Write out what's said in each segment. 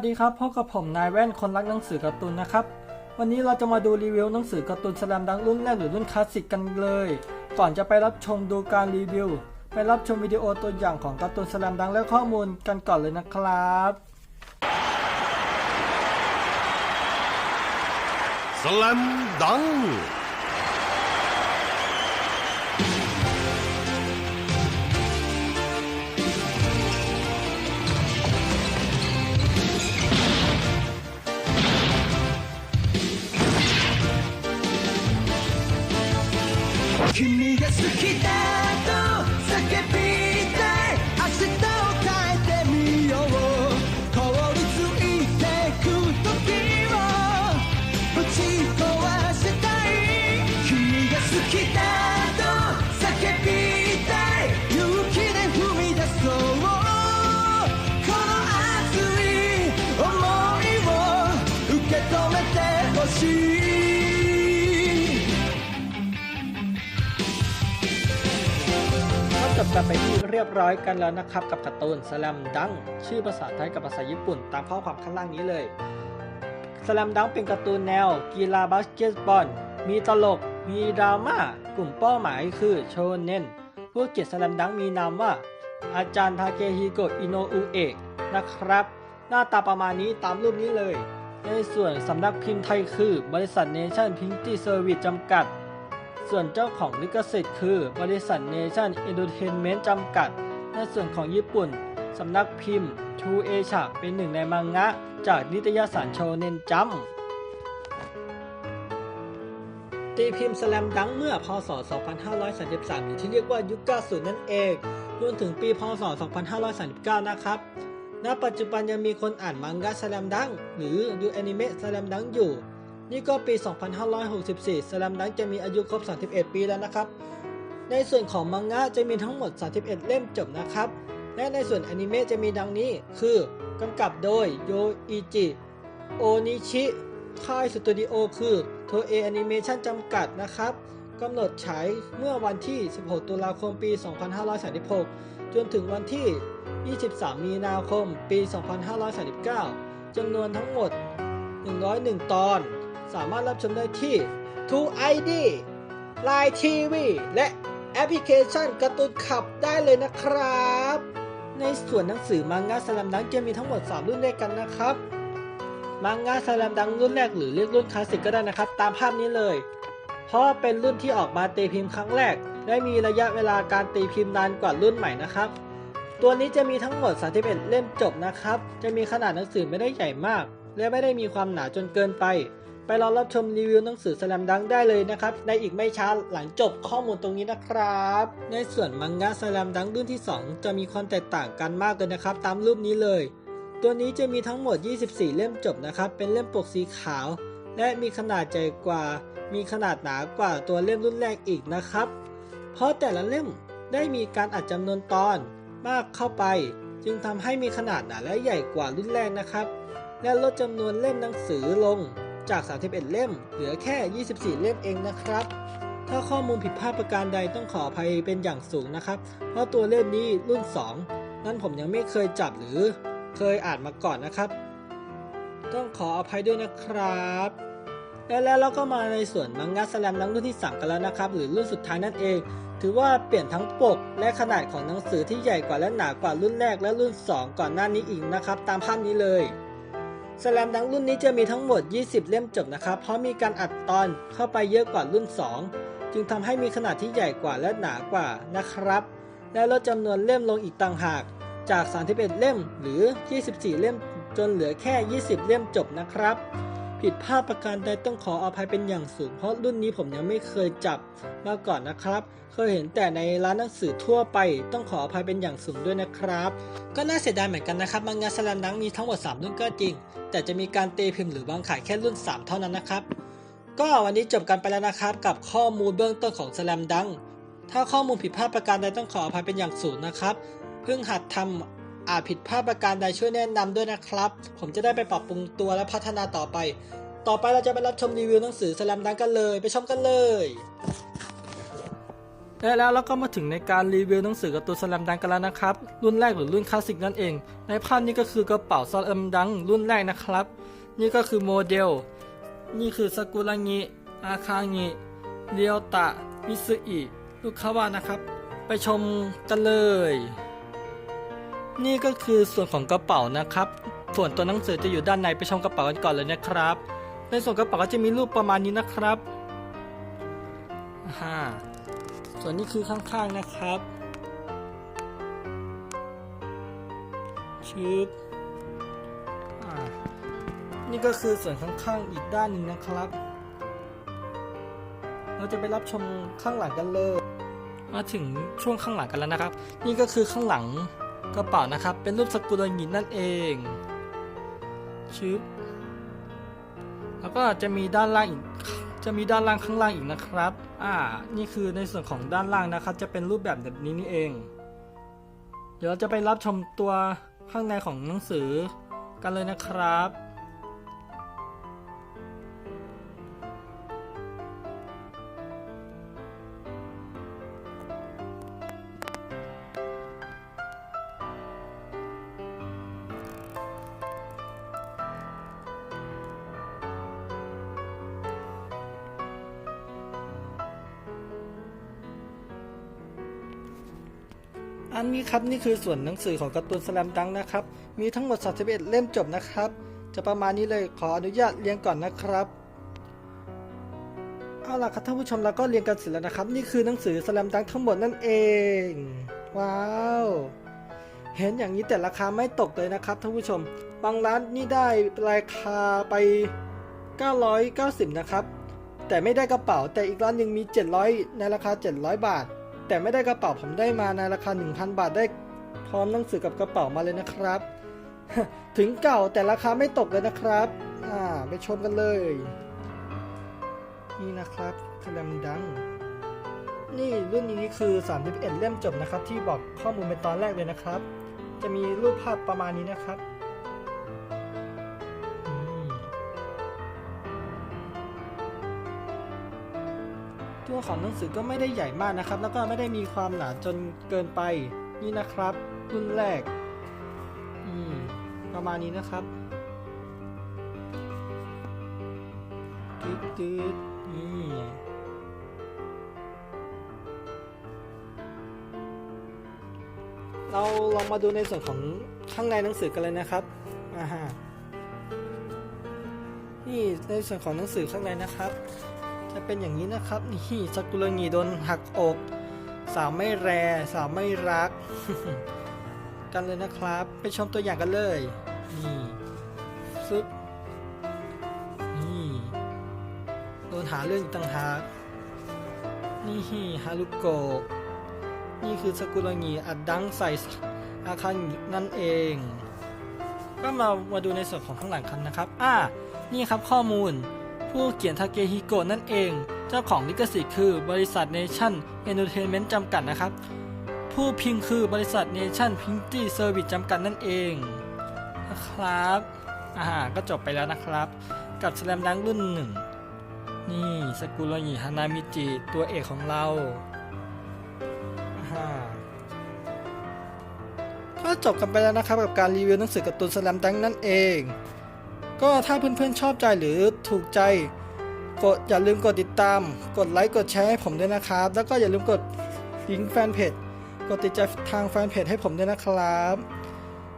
สดีครับพบกับผมนายแว่นคนรักหนังสือการ์ตูนนะครับ วันนี้เราจะมาดูรีวิวหนังสือการ์ตูนสแลมดังรุ่นแรกหรือรุ่นคลาสสิกกันเลย ก่อนจะไปรับชมดูการรีวิว ไปรับชมวิดีโอตัวอย่างของการ์ตูนสแลมดังและข้อมูลกันก่อนเลยนะครับสแลมดัง 君が好きだと叫びたい明日を変えてみよう凍りついてく時をぶち壊したい君が好きだ จบกันไปที่เรียบร้อยกันแล้วนะครับ กับการ์ตูนสแลมดังชื่อภาษาไทยกับภาษาญี่ปุ่น ตามข้อความข้างล่างนี้เลยสแลมดังเป็นการ์ตูนแนว กีฬาบาสเกตบอล มีตลก มีดราม่ากลุ่มเป้าหมายคือโชเน้นผู้เขียนสแลมดังมีนามว่า อาจารย์ทาเกฮิโกะอิโนอุเอะนะครับ หน้าตาประมาณนี้ตามรูปนี้เลย ในส่วนสำนักพิมพ์ไทยคือบริษัทเนชั่นพิมพ์ตี้เซอร์วิสจำกัด ส่วนเจ้าของลิขสิทธิ์คือบริษัทเนชั่นเอนเตอร์เทนเมนต์จำกัด ในส่วนของญี่ปุ่น สำนักพิมพ์ทูเอชาเป็นหนึ่งในมังงะ จากนิตยสารโชเนนจัมป์ตีพิมพ์สแลมดังเมื่อพศ 2533 หรือที่เรียกว่ายุค 90 นั่นเองรวมถึงปีพศ 2539 นะครับ ณ ปัจจุบันยังมีคนอ่านมังงะสแลมดัง หรือดูแอนิเมะสแลมดังอยู่ นี่ก็ปี 2564สแลมดังจะมีอายุครบ 31 ปีแล้วนะครับ ในส่วนของมังงะจะมีทั้งหมด 31 เล่มจบนะครับ และในส่วนอนิเมะจะมีดังนี้ คือกำกับโดยโยอิจิ โอนิชิ ค่ายสตูดิโอคือโทเอแอนิเมชันจำกัดนะครับกำหนดฉายเมื่อวันที่ 16 ตุลาคม ปี 2536 จนถึงวันที่ 23 มีนาคม ปี 2539จำนวนทั้งหมด 101 ตอน สามารถรับชมได้ที่ True ID Line TV และแอปพลิเคชันการ์ตูนขับได้เลยนะครับ ในส่วนหนังสือมังงะสลัมดังจะมีทั้งหมด 3 รุ่นด้วยกันนะครับ มังงะสลัมดังรุ่นแรกหรือเรียกรุ่นคลาสสิกก็ได้นะครับ ตามภาพนี้เลย เพราะเป็นรุ่นที่ออกมาตีพิมพ์ครั้งแรก และมีระยะเวลาการตีพิมพ์นานกว่ารุ่นใหม่นะครับ ตัวนี้จะมีทั้งหมด 31 เล่มจบนะครับ จะมีขนาดหนังสือไม่ได้ใหญ่มาก และไม่ได้มีความหนาจนเกินไป ไปรอรับชมรีวิวหนังสือสแลมดังได้เลยนะครับ ในอีกไม่ช้าหลังจบข้อมูลตรงนี้นะครับ ในส่วนมังงะสแลมดังรุ่นที่ 2 จะมีความแตกต่างกันมากเลยนะครับ ตามรูปนี้เลย ตัวนี้จะมีทั้งหมด 24 เล่มจบนะครับ เป็นเล่มปกสีขาว และมีขนาดใหญ่กว่า มีขนาดหนากว่าตัวเล่มรุ่นแรกอีกนะครับ เพราะแต่ละเล่มได้มีการอัดจำนวนตอนมากเข้าไป จึงทำให้มีขนาดหนาและใหญ่กว่ารุ่นแรกนะครับ และลดจำนวนเล่มหนังสือลง จาก 31 เล่ม เหลือแค่ 24 เล่มเองนะครับ ถ้าข้อมูลผิดพลาดประการใดต้องขออภัยเป็นอย่างสูงนะครับ เพราะตัวเล่มนี้รุ่น 2 นั้นผมยังไม่เคยจับหรือเคยอ่านมาก่อนนะครับ ต้องขออภัยด้วยนะครับและแล้วเราก็มาในส่วนมังงะสแลมดังรุ่นที่3กันแล้วนะครับ หรือรุ่นสุดท้ายนั่นเอง ถือว่าเปลี่ยนทั้งปก และขนาดของหนังสือที่ใหญ่กว่าและหนากว่ารุ่นแรกและรุ่น 2 ก่อนหน้านี้อีกนะครับ ตามภาพนี้เลย สแลมดังรุ่นนี้จะมีทั้งหมด 20 เล่มจบนะครับ เพราะมีการอัดตอนเข้าไปเยอะกว่ารุ่น 2 จึงทำให้มีขนาดที่ใหญ่กว่าและหนากว่านะครับ และลดจำนวนเล่มลงอีกต่างหาก จาก 31 เล่มหรือ 24 เล่มจนเหลือแค่ 20 เล่มจบนะครับ ผิดพลาดประการใดต้องขออภัยเป็นอย่างสูง เพราะรุ่นนี้ผมยังไม่เคยจับมาก่อนนะครับ เคยเห็นแต่ในร้านหนังสือทั่วไป ต้องขออภัยเป็นอย่างสูงด้วยนะครับ ก็น่าเสียดายเหมือนกันนะครับมังงะสแลมดังมีทั้งหมด 3 รุ่นก็จริง แต่จะมีการเตีพิมพ์หรือวางขายแค่รุ่น 3 เท่านั้นนะครับ ก็วันนี้จบกันไปแล้วนะครับ กับข้อมูลเบื้องต้นของสแลมดังถ้าข้อมูลผิดพลาดประการใดต้องขออภัยเป็นอย่างสูงนะครับ เพิ่งหัดทำ อาจผิดพลาดประการใดช่วยแนะนำด้วยนะครับ ผมจะได้ไปปรับปรุงตัวและพัฒนาต่อไป ต่อไปเราจะไปรับชมรีวิวหนังสือสแลมดังกันเลย ไปชมกันเลยและแล้วเราก็มาถึงในการรีวิวหนังสือการ์ตูนสแลมดังกันแล้วนะครับ รุ่นแรกหรือรุ่นคลาสสิกนั่นเอง ในภาพนี้ก็คือกระเป๋าสแลมดังรุ่นแรกนะครับ นี่ก็คือโมเดล นี่คือสกุระงิอาคางิเรียวตะมิซึอิลูกคาวานะครับ ไปชมกันเลย นี่ก็คือส่วนของกระเป๋านะครับ ส่วนตัวหนังสือจะอยู่ด้านในไปชมกระเป๋ากันก่อนเลยนะครับ ในส่วนกระเป๋าก็จะมีรูปประมาณนี้นะครับอ่าส่วนนี้คือข้างๆนะครับชึบนี่ก็คือส่วนข้างๆอีกด้านหนึ่งนะครับ เราจะไปรับชมข้างหลังกันเลย มาถึงช่วงข้างหลังกันแล้วนะครับ นี่ก็คือข้างหลัง กระเป๋านะครับ เป็นรูปสกุลงินนั่นเองชึบแล้วก็จะมีด้านล่างอีกจะมีด้านล่างข้างล่างอีกนะครับ อ่า นี่คือในส่วนของด้านล่างนะครับ จะเป็นรูปแบบแบบนี้นี่เอง เดี๋ยวเราจะไปรับชมตัวข้างในของหนังสือกันเลยนะครับ อันนี้ครับนี่คือส่วนหนังสือของการ์ตูนสแลมดังนะครับ มีทั้งหมด 31 เล่มจบนะครับ จะประมาณนี้เลยขออนุญาตเรียงก่อนนะครับเอาล่ะครับท่านผู้ชมเราก็เรียงกันเสร็จแล้วนะครับ นี่คือหนังสือสแลมดังทั้งหมดนั่นเอง ว้าว เห็นอย่างนี้แต่ราคาไม่ตกเลยนะครับท่านผู้ชม บางร้านนี่ได้ราคาไป 990 นะครับ แต่ไม่ได้กระเป๋าแต่อีกร้านหนึ่งมี 700 ในราคา 700 บาท แต่ไม่ได้กระเป๋าผมได้มาในราคา 1,000 บาทได้พร้อมหนังสือกับกระเป๋ามาเลยนะครับ ถึงเก่าแต่ราคาไม่ตกเลยนะครับ อ่าไปชมกันเลย นี่นะครับสแลมดัง นี่รุ่นนี้คือ 31 เล่มจบนะครับ ที่บอกข้อมูลเป็นตอนแรกเลยนะครับ จะมีรูปภาพประมาณนี้นะครับ ตัวของหนังสือก็ไม่ได้ใหญ่มากนะครับ แล้วก็ไม่ได้มีความหนาจนเกินไปนี่นะครับรุ่นแรก อืม ประมาณนี้นะครับตืดตืดนี่เราลองมาดูในส่วนของข้างในหนังสือกันเลยนะครับอ่าฮะนี่ในส่วนของหนังสือข้างในนะครับ จะเป็นอย่างนี้นะครับนี่สกุลงีโดนหักอก สาวไม่แร สาวไม่รัก กันเลยนะครับ ไปชมตัวอย่างกันเลย นี่ซึบนี่โดนหาเรื่องอีกต่างหากนี่ฮารุโกะนี่คือสกุลงีอัดดังใส่อาคางินั่นเอง ก็มามาดูในส่วนของข้างหลังกันนะครับ อ่า นี่ครับข้อมูล ผู้เขียนทาเกฮิโกะนั่นเอง เจ้าของลิขสิทธิ์คือบริษัทเนชั่นเอนเตอร์เทนเมนต์จำกัดนะครับ ผู้พิมพ์คือบริษัทเนชั่นพิงตี้เซอร์วิสจำกัดนั่นเองนะครับอ่าก็จบไปแล้วนะครับ กับสแลมดังรุ่นหนึ่งนี่สกุลยิฮานามิจิตัวเอกของเราอ่าก็จบกันไปแล้วนะครับกับการรีวิวหนังสือการ์ตูนสแลมดังนั่นเอง ก็ถ้าเพื่อนๆชอบใจหรือถูกใจกดอย่าลืมกดติดตาม กดไลค์กดแชร์ให้ผมด้วยนะครับ แล้วก็อย่าลืมกดลิงก์แฟนเพจกดติดใจทางแฟนเพจให้ผมด้วยนะครับ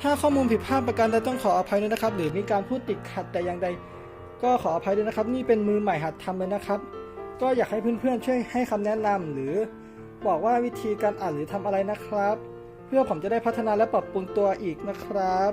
ถ้าข้อมูลผิดพลาดประการใดต้องขออภัยด้วยนะครับ หรือมีการพูดติดขัดแต่อย่างใด ก็ขออภัยด้วยนะครับ นี่เป็นมือใหม่หัดทำเลยนะครับ ก็อยากให้เพื่อนๆช่วยให้คำแนะนำหรือบอกว่าวิธีการอ่านหรือทำอะไรนะครับ เพื่อผมจะได้พัฒนาและปรับปรุงตัวอีกนะครับ